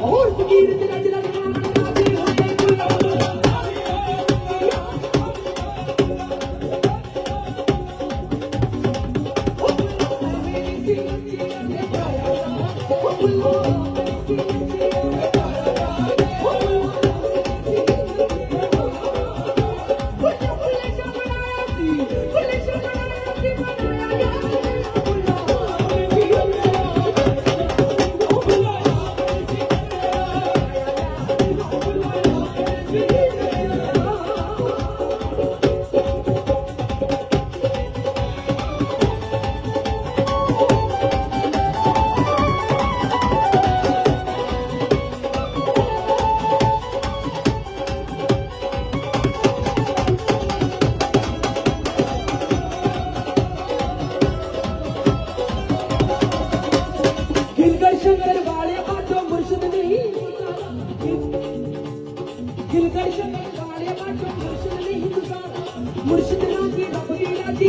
ਹੋਰ ਫਕੀਰ ਤੇ ਰਜ ਰਜ ਮਾਣਾ ਦੇ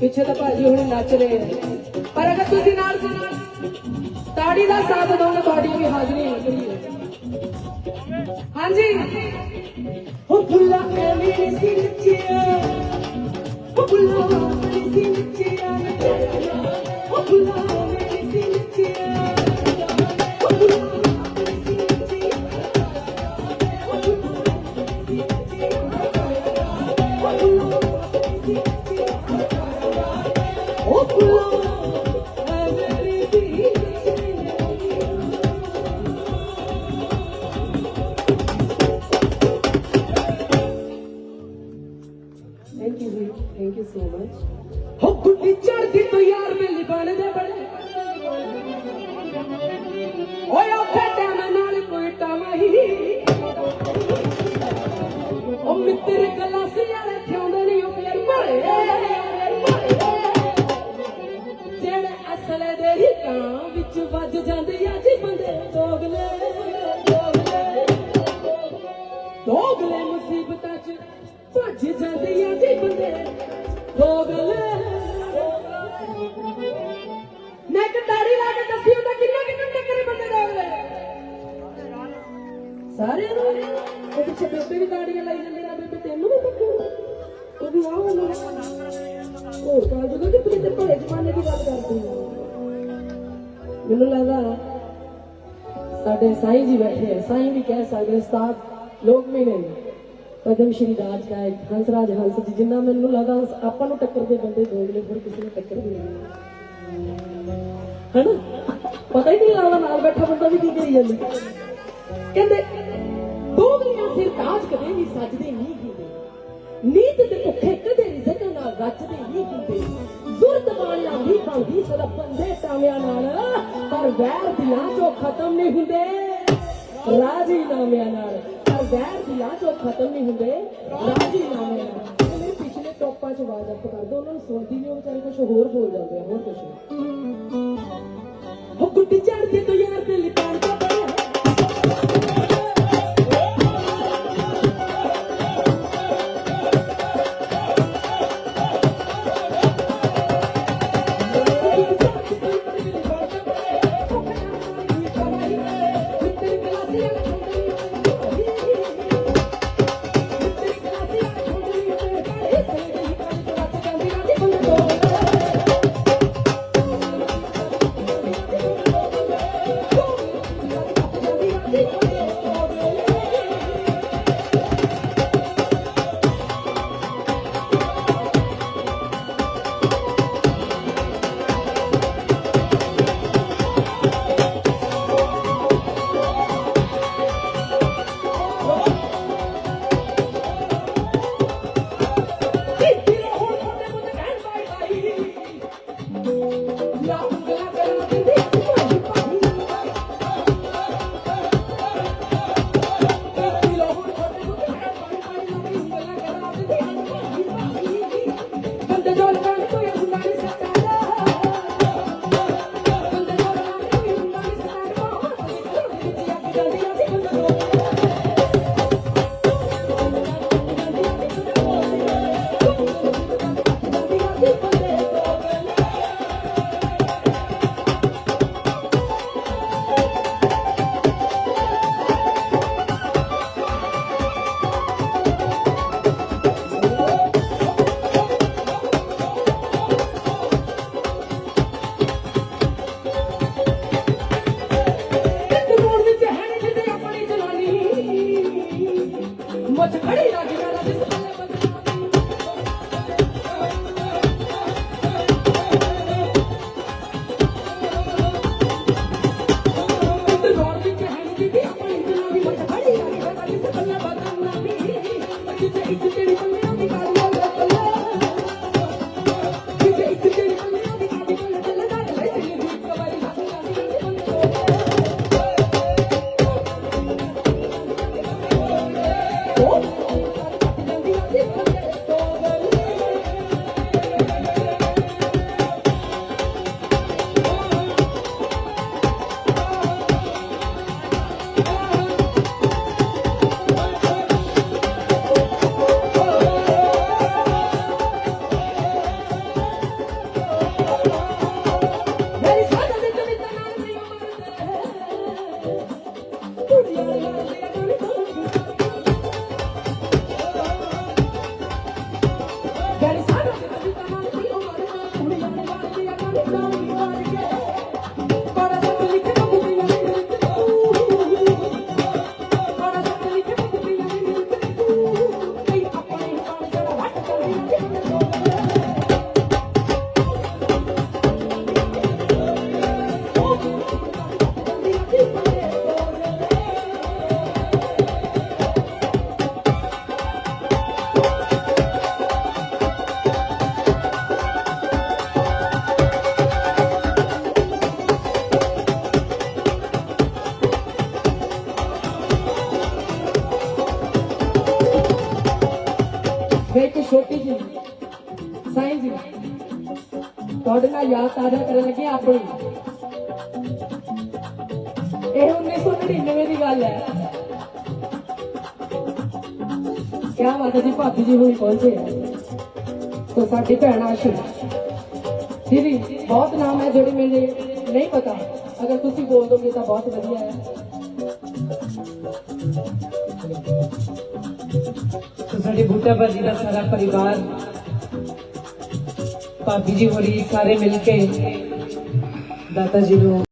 ਪਿੱਛੇ ਤਾਂ ਭਾਜੀ ਹੁਣ ਨੱਚ ਰਹੇ ਨੇ ਪਰ ਅਗਰ ਤੁਸੀਂ ਨਾਲ ਤਾੜੀ ਦਾ ਸਾਥ ਦੋਗੇ ਤੁਹਾਡੀ ਵੀ ਹਾਜ਼ਰੀ ਹੋਣੀ ਹੈ। ਹਾਂਜੀ। ਉਹ ਭੁੱਲਾ ਐਵੇਂ ਸੀ ਦੋਗਲੇ ਮੁਸੀਬਤਾਂ 'ਚ ਭੱਜ ਜਾਂਦੇ ਆ ਜੀ ਬੰਦੇ। ਦੋਗਲੇ ਮੈਂ ਇੱਕ ਲਾ ਕੇ ਦੱਸੀ ਹੁੰਦਾ ਕਿੰਨਾ ਕਿੰਨਾ ਟੱਕਰੇ ਬੰਦੇ ਦੋਗਲੇ ਸਾਰੇ ਨੂੰ ਉਹ ਪਿੱਛੇ ਬੇਬੇ ਵੀ ਤਾੜੀਆਂ ਲਾਈ ਜਾਂਦੇ ਨੇ, ਬੇਬੇ ਤੈਨੂੰ ਵੀ ਟੱਕਰ ਉਹ ਵੀ ਆਹ ਵਾਲਾ ਹੋਰ ਕਾਲ ਜਦੋਂ ਕਿ ਕਿਤੇ ਭਲੇ ਜਮਾਨੇ ਦੀ ਗੱਲ ਕਰਦੀ ਮੈਨੂੰ ਲੱਗਦਾ ਸਾਡੇ ਸਾਈਂ ਜੀ ਬੈਠੇ ਹੈ ਸਾਈਂ ਵੀ ਕਹਿ ਸਕਦੇ ਉਸਤਾਦ ਲੋਕ ਵੀ ਨੇ। ਪਦਮ ਸ਼੍ਰੀ ਰਾਜ ਗਾਇਕ ਹੰਸਰਾਜ ਹੰਸ ਜੀ, ਜਿੰਨਾ ਮੈਨੂੰ ਲੱਗਦਾ ਆਪਾਂ ਨੂੰ ਟੱਕਰ ਦੇ ਬੰਦੇ ਦੋਗਲੇ ਫਿਰ ਕਿਸੇ ਨੂੰ ਟੱਕਰ ਵੀ ਨਹੀਂ ਹਨਾ? ਪਤਾ ਹੀ ਨਹੀਂ ਲੱਗਦਾ ਨਾਲ ਬੈਠਾ ਬੰਦਾ ਵੀ ਕੀ ਕਰੀ ਜਾਂਦਾ। ਕਹਿੰਦੇ ਦੋਗਲੀਆਂ ਸਿਰ ਤਾਜ ਕਦੇ ਵੀ ਸੱਜਦੇ ਨਹੀਂ ਹੁੰਦੇ। ਨੀਤ ਤੇ ਭੁੱਖੇ ਕਦੇ ਰਿਜ਼ਕ ਨੱਚਦੇ ਨਹੀਂ ਹੁੰਦੇ। ਜ਼ੁਰਤ ਵਾਲਿਆਂ ਦੀ ਬਣਦੀ ਸਦਾ ਬੰਦੇ ਟਾਵਿਆਂ ਨਾਲ। ਪਰ ਵੈਰ ਦਿਲਾਂ ਚੋਂ ਖਤਮ ਨਹੀਂ ਹੁੰਦੇ। ਰਾਜੀ ਨਾਮਿਆਂ ਨਾਲ। ਵੈਰ ਦਿਲਾਂ ਚੋਂ ਖਤਮ ਨਹੀਂ ਹੁੰਦੇ ਰਾਜੀ ਨਾਮਿਆਂ ਨਾਲ ਮੇਰੇ ਪਿਛਲੇ ਟੋਪਾਂ 'ਚ ਆਵਾਜ਼ ਅਪ ਕਰ ਦੋ ਉਹਨਾਂ ਨੂੰ ਸੁਣਦੀ ਨਹੀਂ ਉਹ ਵਿਚਾਰੇ ਕੁਝ ਹੋਰ ਬੋਲ ਜਾਂਦੇ ਆ ਹੋਰ ਕੁਝ ਉਹ ਗੁੱਡੀ ਚੜਦੀ ਤੋਂ ਯਾਰ ਦੇ ਲਿਪਾਣ ਬੰਦੇ Maria de Bela Vista, levanta ਸਾਈਂ ਜੀ। ਤੁਹਾਡੇ ਨਾਲ ਯਾਦ ਤਾਜ਼ਾ ਕਰਨ ਲੱਗੇ ਆਪਣੀ ਇਹ 1999 ਦੀ ਗੱਲ ਹੈ। ਕਿਆ ਬਾਤ ਹੈ ਜੀ, ਭਾਬੀ ਜੀ ਹੋਈ ਪਹੁੰਚੇ ਤੋ ਸਾਡੀ ਭੈਣ ਆਸ਼ੂ। ਦੀਦੀ, ਬਹੁਤ ਨਾਮ ਹੈ ਜਿਹੜੇ ਮੈਨੂੰ ਨਹੀਂ ਪਤਾ। ਅਗਰ ਤੁਸੀਂ ਬੋਲ ਦੋਗੇ ਤਾਂ ਬਹੁਤ ਵਧੀਆ ਹੈ। ਸਾਡੇ ਬੂਟਾ ਭਾਜੀ ਦਾ ਸਾਰਾ ਪਰਿਵਾਰ ਭਾਬੀ ਜੀ ਹੋਰੀ ਸਾਰੇ ਮਿਲ ਕੇ ਦਾਤਾ ਜੀ ਨੂੰ